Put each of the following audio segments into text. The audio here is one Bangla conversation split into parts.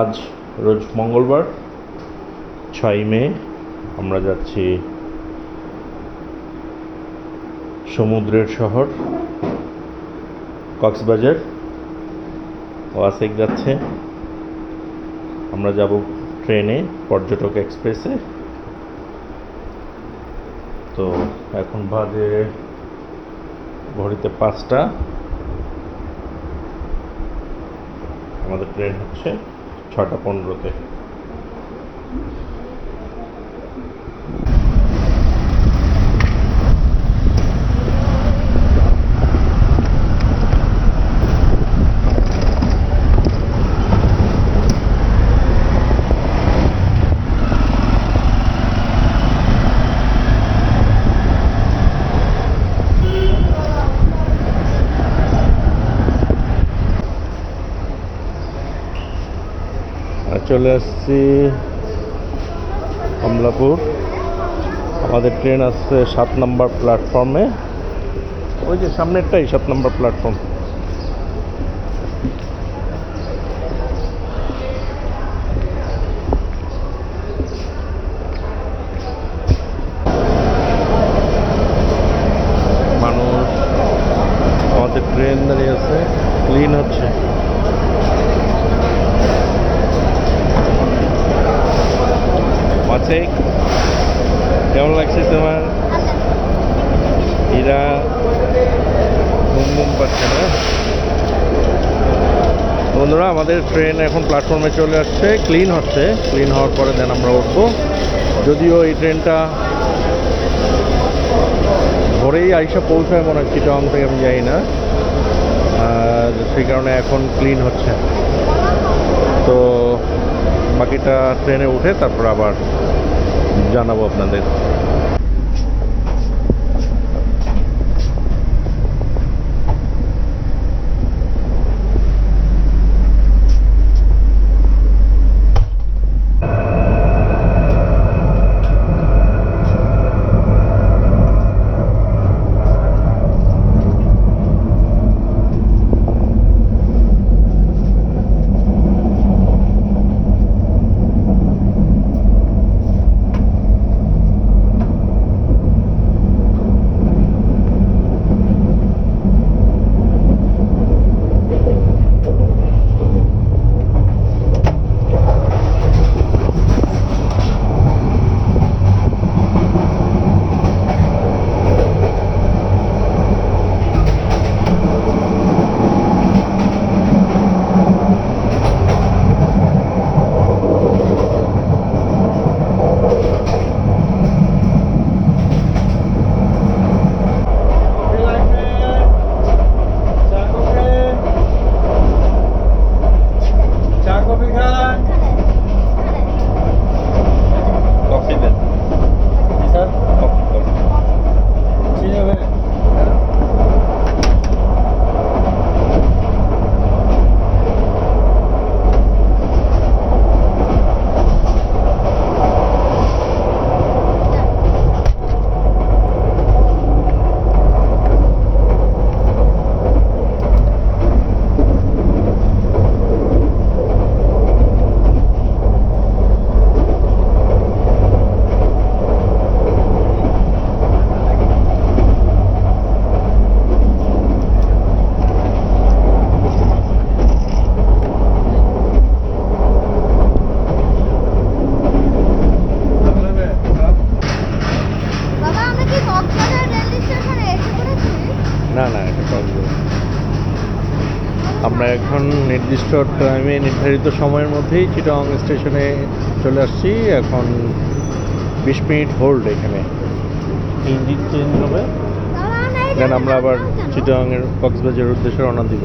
আজ রোজ মঙ্গলবার ছয় মে, আমরা যাচ্ছি সমুদ্রের শহর, কক্সবাজার। ওয়াসেক যাচ্ছে। আমরা যাব ট্রেনে, পর্যটক এক্সপ্রেসে। তো এখন বাজে ঘড়িতে পাঁচটা। আমাদের ট্রেন হচ্ছে। ছটা পনেরোতে আর চলে আসছি কমলাপুর। আমাদের ট্রেন আসছে সাত নম্বর প্ল্যাটফর্মে ওই যে সামনেরটাই সাত নম্বর প্ল্যাটফর্ম মানুষ আমাদের ট্রেন দাঁড়িয়ে আছে ক্লিন হচ্ছে মাছে কেমন লাগছে তোমার এরা ঘুম পাচ্ছে না বন্ধুরা, আমাদের ট্রেন এখন প্ল্যাটফর্মে চলে আসছে ক্লিন হচ্ছে। ক্লিন হওয়ার পরে দেন আমরা উঠবো। যদিও এই ট্রেনটা ভোরেই আইসা পৌঁছায় মনে হয় চিটং থেকে আমি যাই না। সেই কারণে এখন ক্লিন হচ্ছে। তো বাকিটা ট্রেনে উঠে তারপর আবার জানাবো আপনাদের না এটা কক্সবাজার আমরা এখন নির্দিষ্ট টাইমে নির্ধারিত সময়ের মধ্যেই চিটং স্টেশনে চলে আসছি। এখন বিশ মিনিট হোল্ড এখানে। ইঞ্জিন চেঞ্জ হবে? দেন আমরা আবার চিটংয়ের কক্সবাজারের উদ্দেশ্যে রওনা দিব।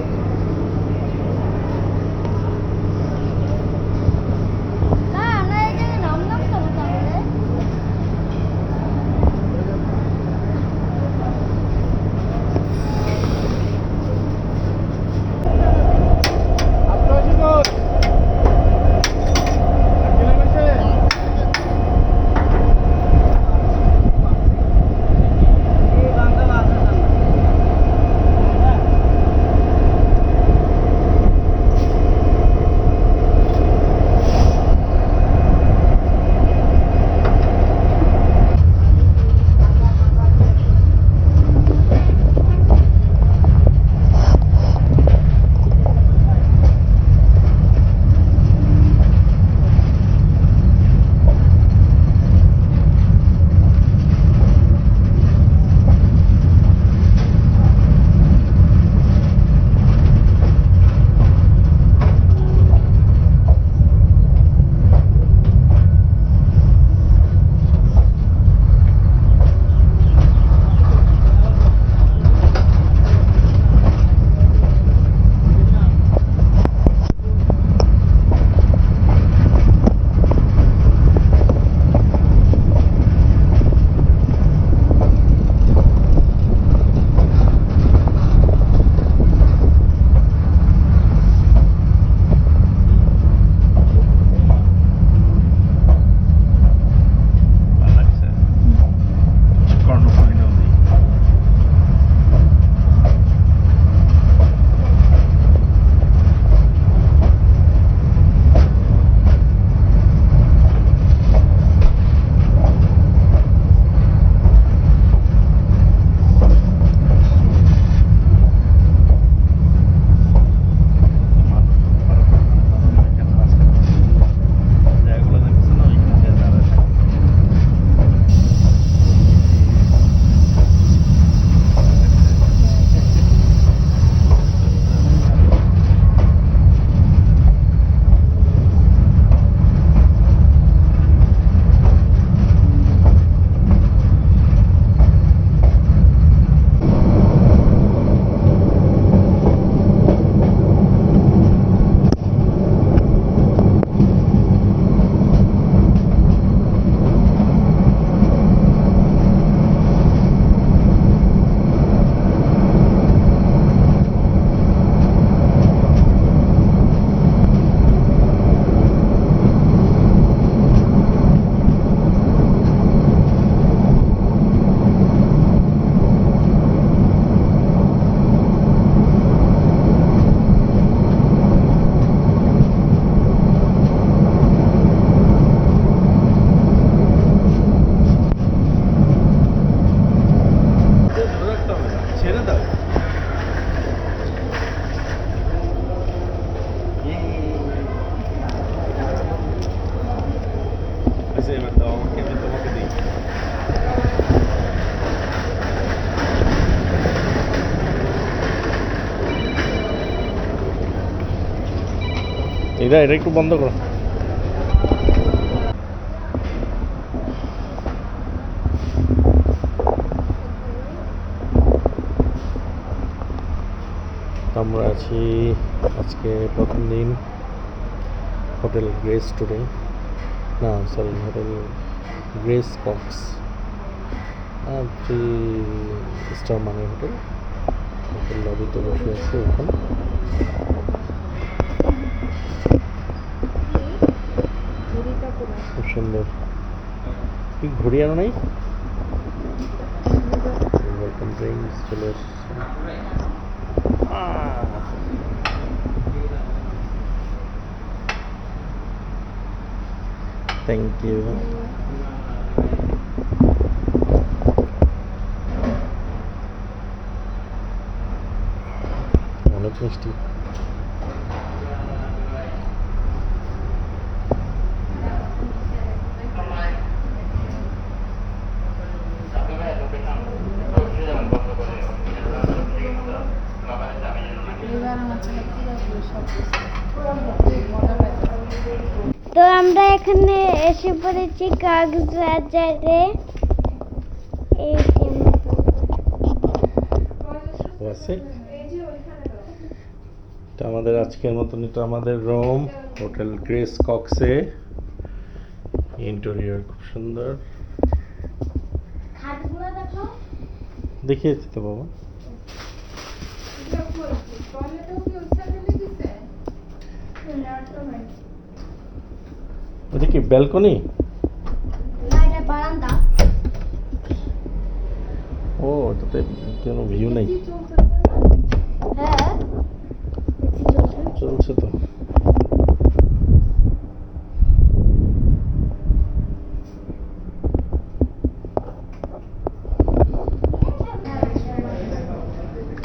এটা এটা একটু বন্ধ করো। আমরা আছি আজকে প্রথম দিন হোটেল গ্রেস টুডে। না sorry hotel Grace Cox. Three star মানে হোটেল। হোটেল লবিতে বসে আছে ওখানে সুন্দর কি ঘড়ি আনো নাই ওয়েলকাম ড্রিঙ্কস চলে এসছে থ্যাংক ইউ অনেক মিষ্টি এসে পড়েছি কক্সবাজারে এই তো আমাদের আজকের মতন এটা আমাদের রুম হোটেল গ্রেস কক্সে। ইন্টেরিয়র খুব সুন্দর। দেখিয়েছি তো বাবা। ওটা কি ব্যালকনি এটা ও তাতে কোনো ভিউ নেই। হ্যাঁ। চলছে তো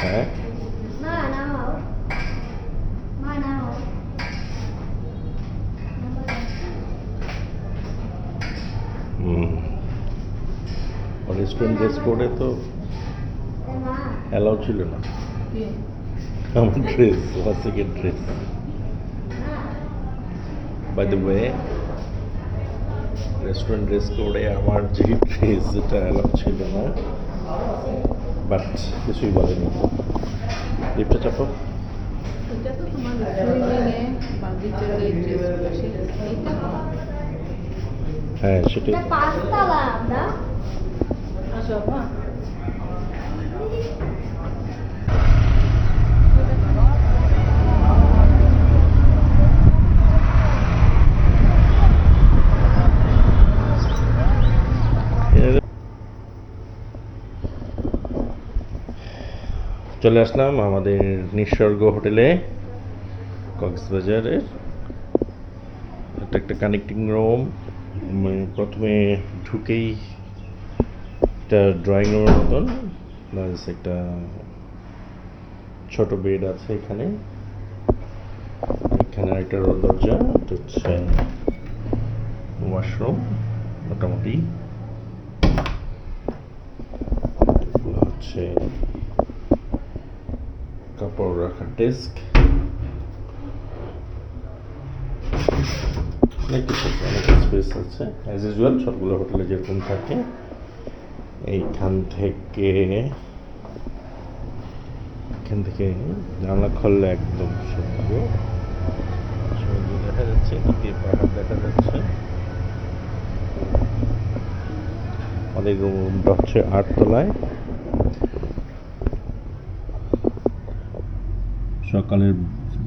হ্যাঁ মা নাও মা নাও হুম রেস্টুরেন্ট ড্রেস কোডে তো অ্যালাউ ছিল না। আমার dress ওয়াসিকের dress by the way restaurant dress কোডে আমার যে ড্রেস যেটা অ্যালাউ ছিল না। বাট কিছুই বলেনি। লিফটে চাপো। এটা সেইটা হ্যাঁ সেটাই এটা পাঁচতলা আমরা আসো মা চলে আসলাম আমাদের নিঃস্বর্গ হোটেলে কক্সবাজারের। এটা একটা কানেক্টিং রুম প্রথমে ঢুকেই একটা ড্রয়িং রুমের মতন প্লাস একটা ছোট বেড আছে এখানে। এখানে একটা দরজা হচ্ছে ওয়াশরুম মোটামুটি। হচ্ছে কাপড় রাখার ডেস্ক অনেক কিছু অনেক স্পেস আছে। অ্যাজ ইউজুয়াল সবগুলো হোটেলে যেরকম থাকে। এইখান থেকে এখান থেকে জানলা খুললে একদম সমুদ্র সমুদ্র দেখা যাচ্ছে দিয়ে পাহাড় দেখা যাচ্ছে। আমাদের রুমটা হচ্ছে আটতলায়। সকালের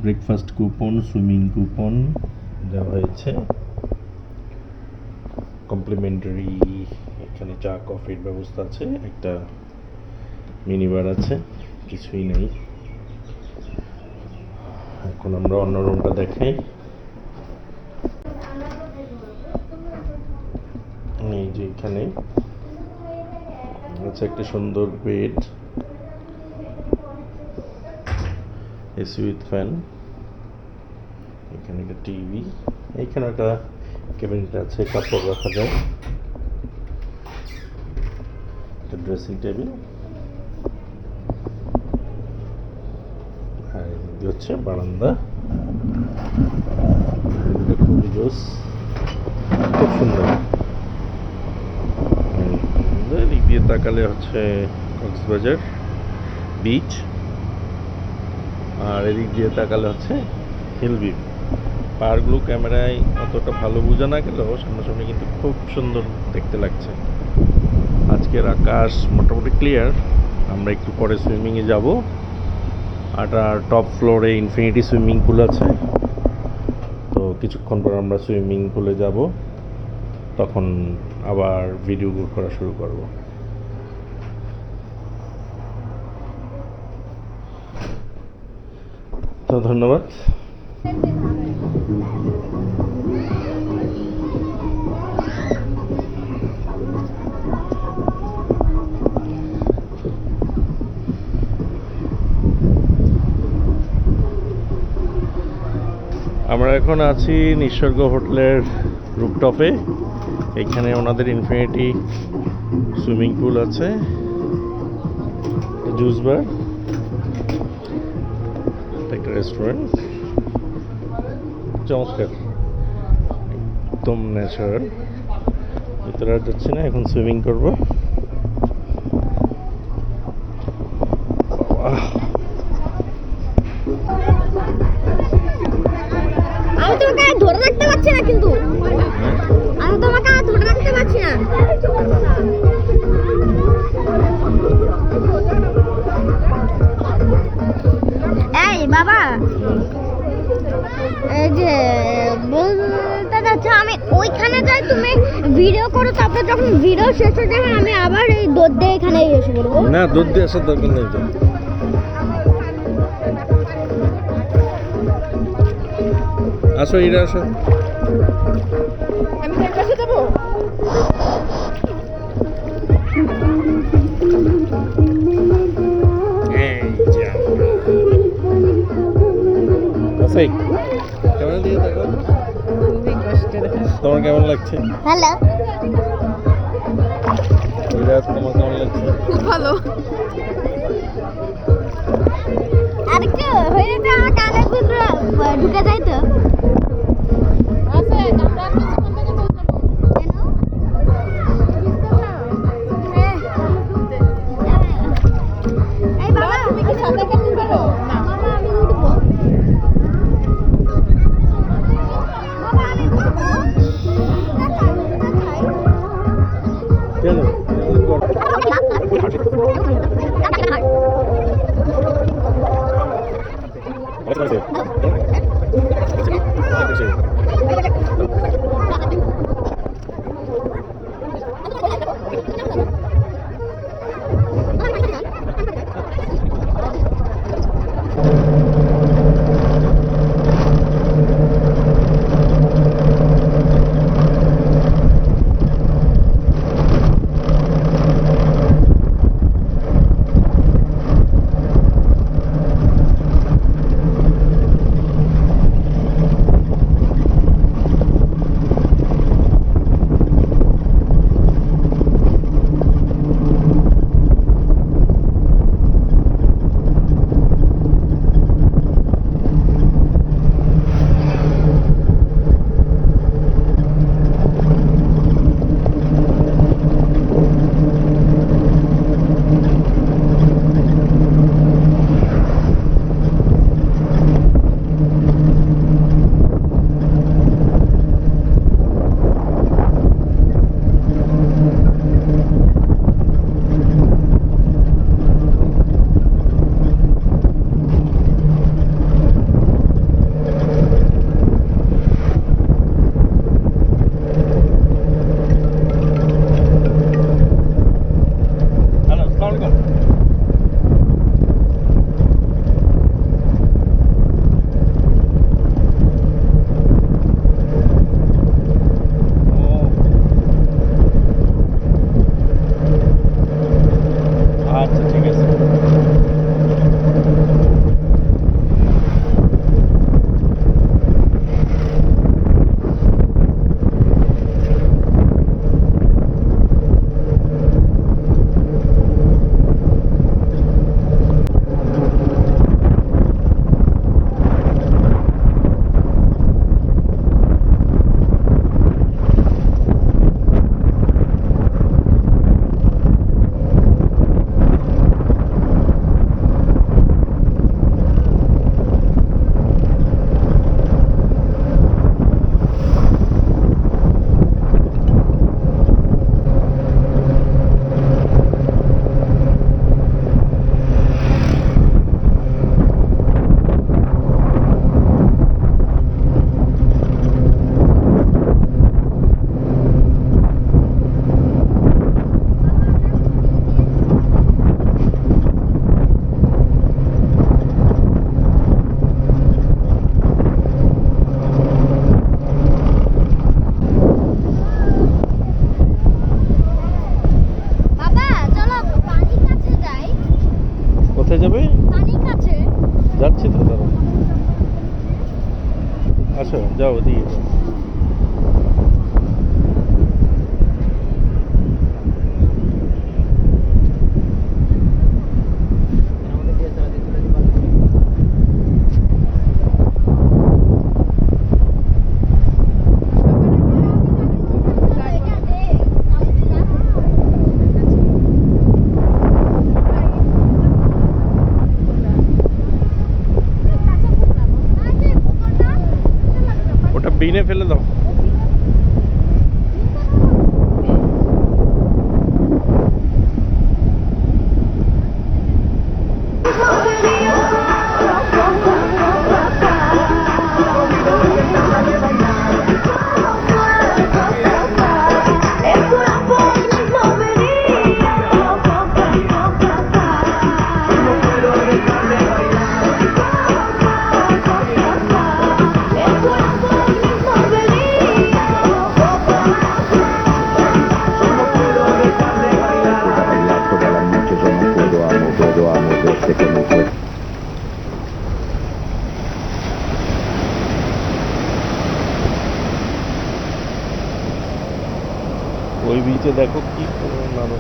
ব্রেকফাস্ট কুপন সুইমিং কুপন দেওয়া হয়েছে। কমপ্লিমেন্টারি এখানে চা, কফির ব্যবস্থা আছে, একটা মিনি বার আছে, কিছুই নেই। এখন আমরা অন্য রুমটা দেখাই। এই যে এখানে আছে একটা সুন্দর বেড এসি উইথ ফ্যান এখানে একটা টিভি এইখানে একটা ক্যাবিনেট আছে কাপড় রাখা যায়। একটা ড্রেসিং টেবিল আর হচ্ছে বারান্দা। খুবই জোস। খুব সুন্দর। এদিক দিয়ে তাকালে হচ্ছে কক্সবাজার বিচ আর এদিক দিয়ে তাকালে হচ্ছে হিল ভিউ পাহাড়গুলো ক্যামেরায় অতটা ভালো বোঝা না গেলেও সামনাসামনি কিন্তু খুব সুন্দর দেখতে লাগছে। আজকের আকাশ মোটামুটি ক্লিয়ার আমরা একটু পরে সুইমিংয়ে যাব। আর টপ ফ্লোরে ইনফিনিটি সুইমিং পুল আছে। তো কিছুক্ষণ পর আমরা সুইমিং পুলে যাব। তখন আবার ভিডিও করা শুরু করব। তো ধন্যবাদ। আমরা এখন আছি নিসর্গ হোটেলের রুপটপে এখানে ওনাদের ইনফিনিটি সুইমিং পুল আছে। Juice bar. একটা রেস্টুরেন্ট। চমৎকার। একদম ন্যাচারাল। ভিতরে যাচ্ছি না, এখন সুইমিং করব। দুধ দিয়ে আসার দরকার নেই তো? আসো এরা আসো। আমি তার কাছে যাব? আসাই কেমন দিয়ে দেখো তোমার কেমন লাগছে? হ্যালো এরা তোমার কেমন লাগছে? খুব ভালো। আরেকটু হয়ে যেতে আমার কানে ঢুকে যাই তো। বিনে ফেলে দাও। ওই বিচে দেখো কি নাম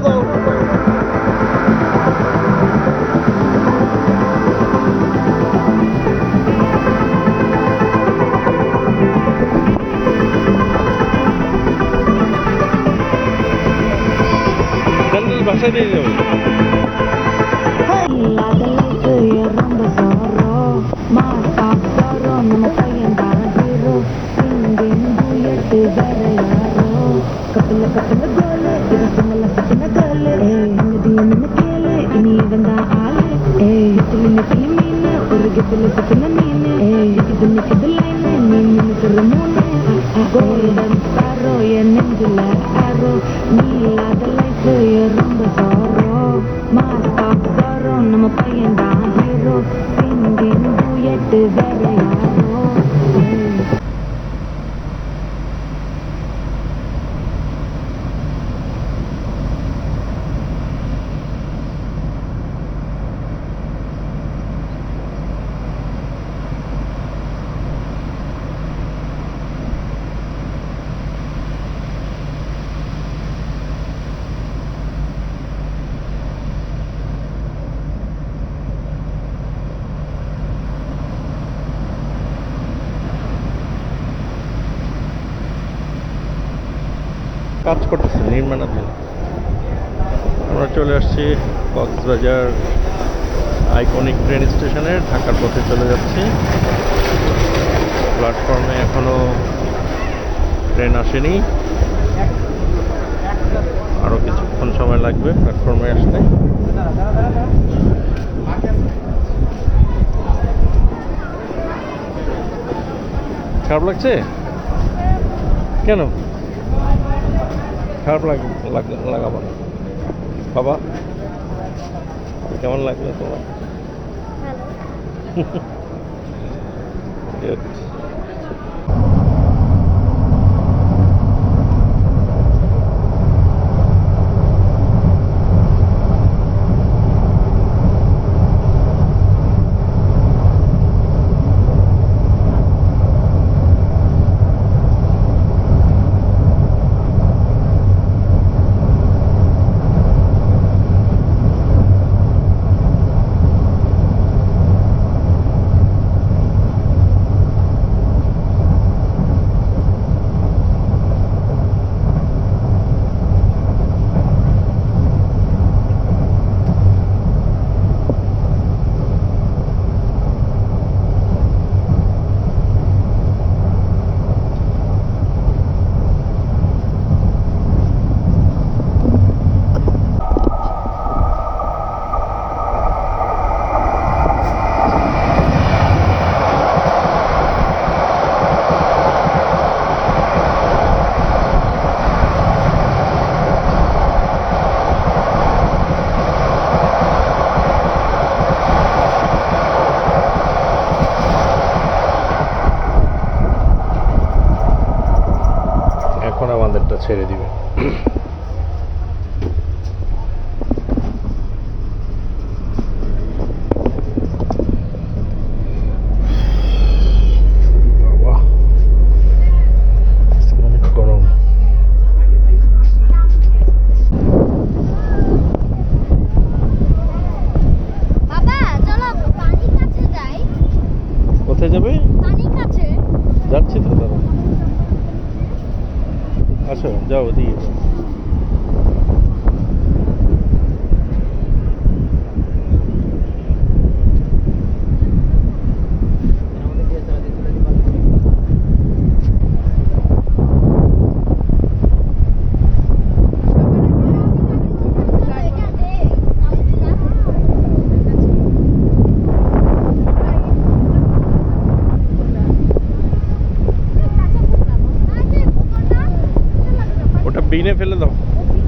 go, go, go. Başa değil Alhamdulillah. কাজ করতেছে নির্মাণাধীন আমরা চলে আসছি কক্সবাজার আইকনিক ট্রেন স্টেশনে, ঢাকার পথে চলে যাচ্ছি। প্ল্যাটফর্মে এখনও ট্রেন আসেনি। আরও কিছুক্ষণ সময় লাগবে প্ল্যাটফর্মে আসতে। খারাপ লাগছে? কেন? খারাপ লাগ লাগ- লাগাবো না। বাবা কেমন লাগল তোমার? বলে দাও।